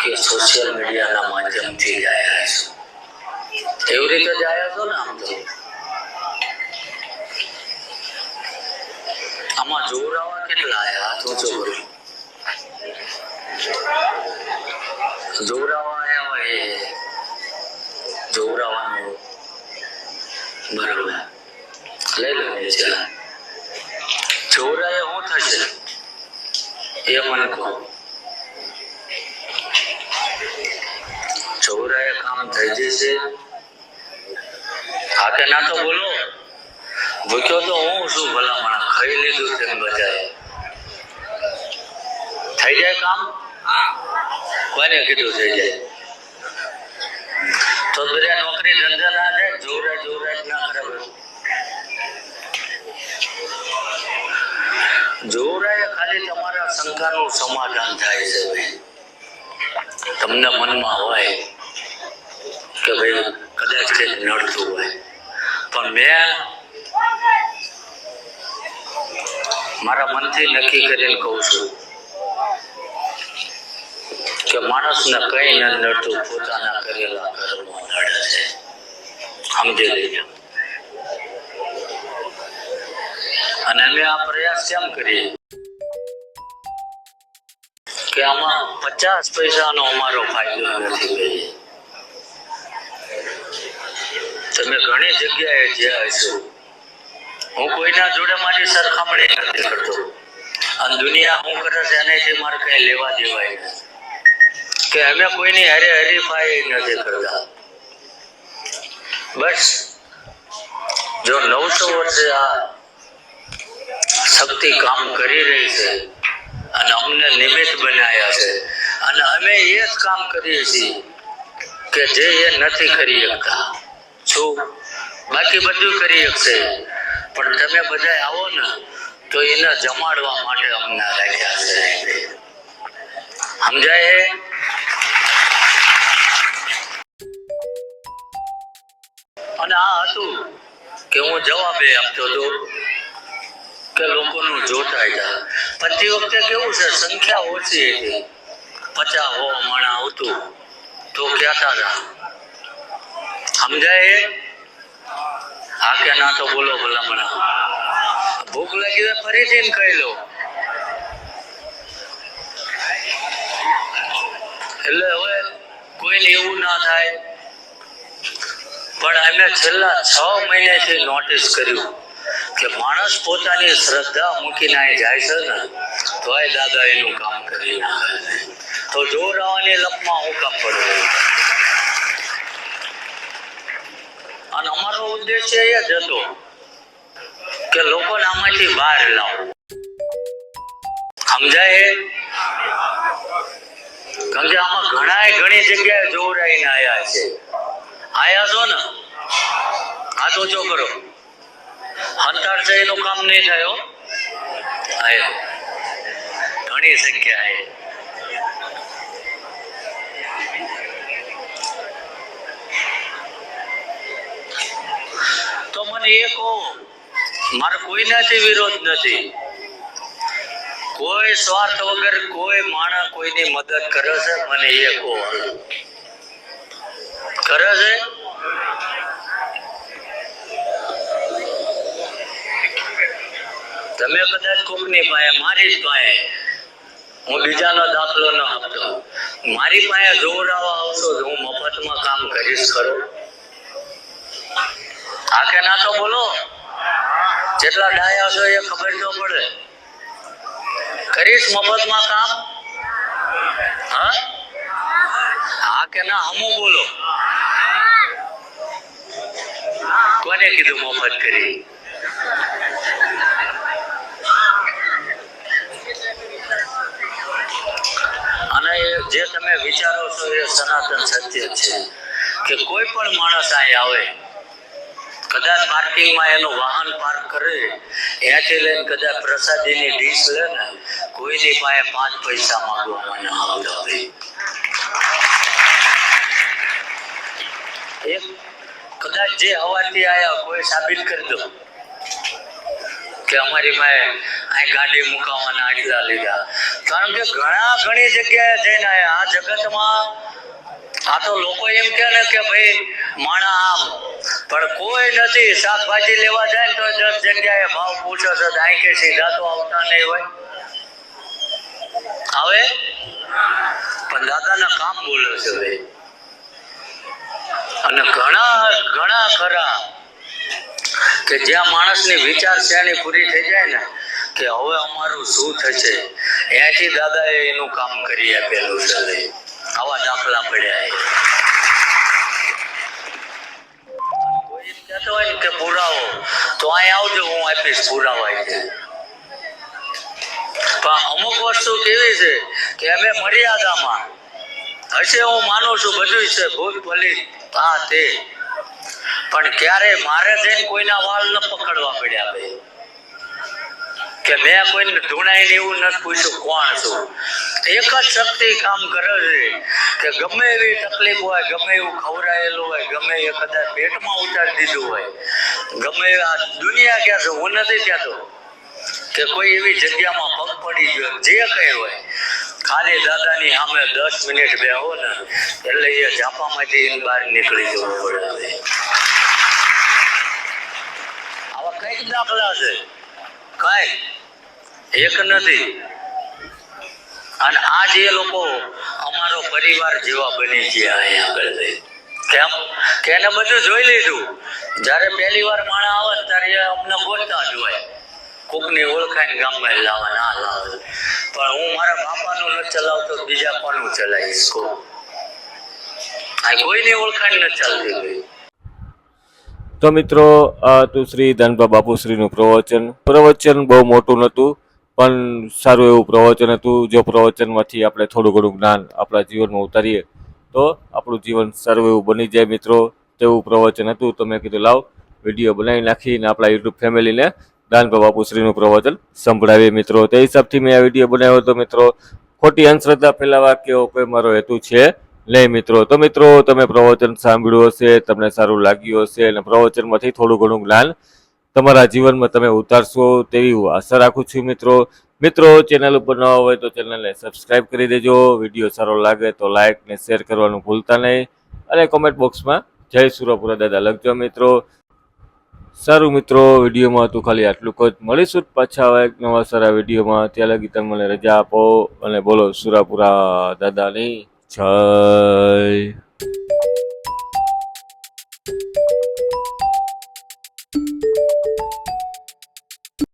કે સોશિયલ મીડિયાના માધ્યમથી જ આવ્યા છો એવી રીતે જ આવ્યા છો ને આમ તો આમાં જોરાવા કેટલા આવ્યા હાથ ઊંચો કરો જોરાવા આવ્યા હોય એ જોરાવાનું બરોબર લઈ લો નીચે જોરાએ શું થશે એ મને કહો જોરાએ થઈ જશે હા કે ના તો બોલો. ભૂખ્યો તો હું છું ભલામણ. ખાઈ લીધું છે બધાએ. થઈ જાય કામ? કોને કીધું થઈ જાય? તો બધા નોકરી ધંધા ના જાય જોરા જોરે ના કરે. જોરાએ ખાલી તમારા શંકાનું સમાધાન થાય છે. તમને મનમાં હોય. કે કદાચ કંઈક નડતું હોય. પણ મેં મારા મનથી નક્કી કરીને કહું છું કે માણસને કઈ ન નડતું, પોતાના કરેલા કર્મો નડે છે. સમજી લેજો. અને અમે આ પ્રયાસ કેમ કરીએ? કે આમાં પચાસ પૈસાનો અમારો ફાયદો નથી ભાઈ તમે ઘણી જગ્યાએ જ્યાં છો હું કોઈના જોડે મારી સરખામણી નથી કરતો. અને દુનિયા હું કરે છે એનાથી મારે કઈ લેવા દેવાય કે અમે કોઈની હરે હરીફાઈ નથી કરતા. બસ. જો નવસો વર્ષે આ શક્તિ કામ કરી રહી છે અને અમને નિમિત્ત બનાવ્યા છે અને અમે એ જ કામ કરીએ છીએ કે જે એ નથી કરી શકતા. શું બાકી બધું કરી શકશે પણ તમે બધા આવો ને, તો એને જમાડવા માટે અમને રાખ્યા છે. સમજાય અને આ હતું કે હું જવાબે આપતો હતો કે લોકોનું જોતા હતા તે વખતે કેવું છે, સંખ્યા ઓછી હતી. પચાસ હો માણા આવતું તો કહેતા હતા સમજાય એ? હા કે ના તો બોલો ભલામણા ભૂખ લાગી હોય ફરીથી ને કહી લો એટલે હવે કોઈને એવું ના થાય પણ અમે છેલ્લા છ મહિનાથી નોટિસ કર્યું કે માણસ પોતાની શ્રદ્ધા મૂકીને અહીં જાય છે ને તોય દાદા એનું કામ કરી નાખે છે. તો જોર આવવાની લપમાં હું કામ પડું અને અમારો ઉદ્દેશ્ય એ જ હતો કે લોકોને આમાંથી બહાર લાવો સમજાય? કે આમાં ઘણાય ઘણી જગ્યાએ જોરાઈને આવ્યા છે. આયા છો ને? હાથ ઓછો કરો. અંતર છે એનું કામ નહીં થયો આવ્યો ઘણી સંખ્યા છે તો મને એ કોઈનાથી વિરોધ નથી. કોઈ સ્વાર્થ વગર કોઈ માણસ કોઈની મદદ કરે છે? મને એ કરે છે? તમે કદાચ કોકની પાસે, મારી જ પાસે. હું બીજાનો દાખલો ન આપતો. મારી પાસે જોવડાવવા આવશો તો હું મફતમાં કામ કરીશ ખરો? હા કે ના તો બોલો. જેટલા ડાયા છો એ ખબર તો પડે. કરીશ મફતમાં કામ? હા? હા કે ના, હમું બોલો. કોને કીધું મફત કરી? અને જે તમે વિચારો છો એ સનાતન સત્ય છે કે કોઈ પણ માણસ અહીં આવે કદાચ પાર્કિંગમાં એનું વાહન પાર્ક કરે, ત્યાંથી લઈને કદાચ પ્રસાદીની ડીશ લે ને, કોઈની પાસે પાંચ પૈસા માંગવામાં ન આવતા એક, કદાચ જે હવાથી આવ્યા, કોઈ સાબિત કરી દો. કે અમારી પાસે અહીં ગાડી મુકાવવાના આટલા લીધા. કારણ કે ઘણા ઘણી જગ્યાએ જઈને આવ્યા આ જગતમાં, આ તો લોકો એમ કે ને કે ભાઈ માણા આમ પણ કોઈ નથી, શાકભાજી લેવા જાય તો દસ જગ્યાએ ભાવ પૂછો તો અહીં કે સીધા તો આવતા નહીં હોય. આવે પણ દાદાના કામ બોલે છે ભાઈ. અને ઘણા ઘણા ખરા કે જ્યાં માણસની વિચાર શ્રેણી પૂરી થઈ જાય ને, કે હવે અમારું શું થશે? એથી દાદાએ એનું કામ કરી આપેલું છે. આવા દાખલા પડ્યા તો અહીં આવજો, હું આપીશ પુરાવા પણ અમુક વસ્તુ કેવી છે કે અમે મર્યાદામાં, હશે હું માનું છું બધું છે, ભૂલ ભલી આ તે પણ ક્યારે મારે જઈને કોઈના વાળ ન પકડવા પડ્યા ભાઈ. કે મેં કોઈને ધૂણાઈને એવું નથી પૂછ્યું કોણ છું. એક જ શક્તિ કામ કરે છે કે ગમે એવી તકલીફ હોય, ગમે એવું ખવડાયેલું હોય, ગમે એ કદાચ પેટમાં ઉતારી દીધું હોય, ગમે આ દુનિયા ક્યાં છે, હું નથી કહેતો કે કોઈ એવી જગ્યામાં પગ પડી ગયો, જે કઈ હોય. ખાલી દાદાની સામે દસ મિનિટ બેહો ને, એટલે એ ઝાપામાંથી બહાર નીકળી જવું પડે. આવા કંઈક દાખલા છે. કઈ એક નથી. અને આજ એ લોકો અમારો પરિવાર જેવા બની ગયા અહીંયા આગળ. કેમ? કે એને બધું જોઈ લીધું. જ્યારે પહેલી વાર માણા આવે ત્યારે અમને બોલતા જ હોય. કોકની ઓળખાઈને ગામમાં લાવવાના ના લાવે. પણ હું મારા બાપાનું ન ચલાવતો, બીજા કોનું ચલાવીશ? કો આ કોઈની ઓળખાણ ન ચાલતી હોય. તો મિત્રો, આ હતું શ્રી ધનભા બાપુશ્રીનું પ્રવચન. પ્રવચન બહુ મોટું નહોતું. પણ સારું એવું પ્રવચન હતું. જો પ્રવચનમાંથી આપણે થોડું ઘણું જ્ઞાન આપણા જીવનમાં ઉતારીએ, તો આપણું જીવન સારું એવું બની જાય મિત્રો. તેવું પ્રવચન હતું. તો મેં કીધું, લાવ વીડિયો બનાવી નાખીને આપણા યુટ્યુબ ફેમિલીને દાનભા બાપુશ્રીનું પ્રવચન સંભળાવીએ મિત્રો. તે હિસાબથી મેં આ વીડિયો બનાવ્યો હતો મિત્રો. ખોટી અંધશ્રદ્ધા ફેલાવા કેવો કોઈ મારો હેતુ છે નહીં મિત્રો. તો મિત્રો, તમે પ્રવચન સાંભળ્યું હશે, તમને સારું લાગ્યું હશે અને પ્રવચનમાંથી થોડું ઘણું જ્ઞાન તમારા જીવનમાં તમે ઉતારશો તેવી હું આશા રાખું છું મિત્રો. મિત્રો, ચેનલ ઉપર ન હોય તો ચેનલને સબસ્ક્રાઈબ કરી દેજો. વીડિયો સારો લાગે તો લાઇક ને શેર કરવાનું ભૂલતા નહીં. અને કોમેન્ટ બોક્સમાં જય સુરપુરા દાદા લખજો મિત્રો. સારું મિત્રો, વિડીયોમાં તું ખાલી આટલું જ. મળીશું પાછા એક નવા સારા વિડીયોમાં. ત્યાં લગી તમે મને રજા આપો અને બોલો સુરાપુરા દાદાની જય.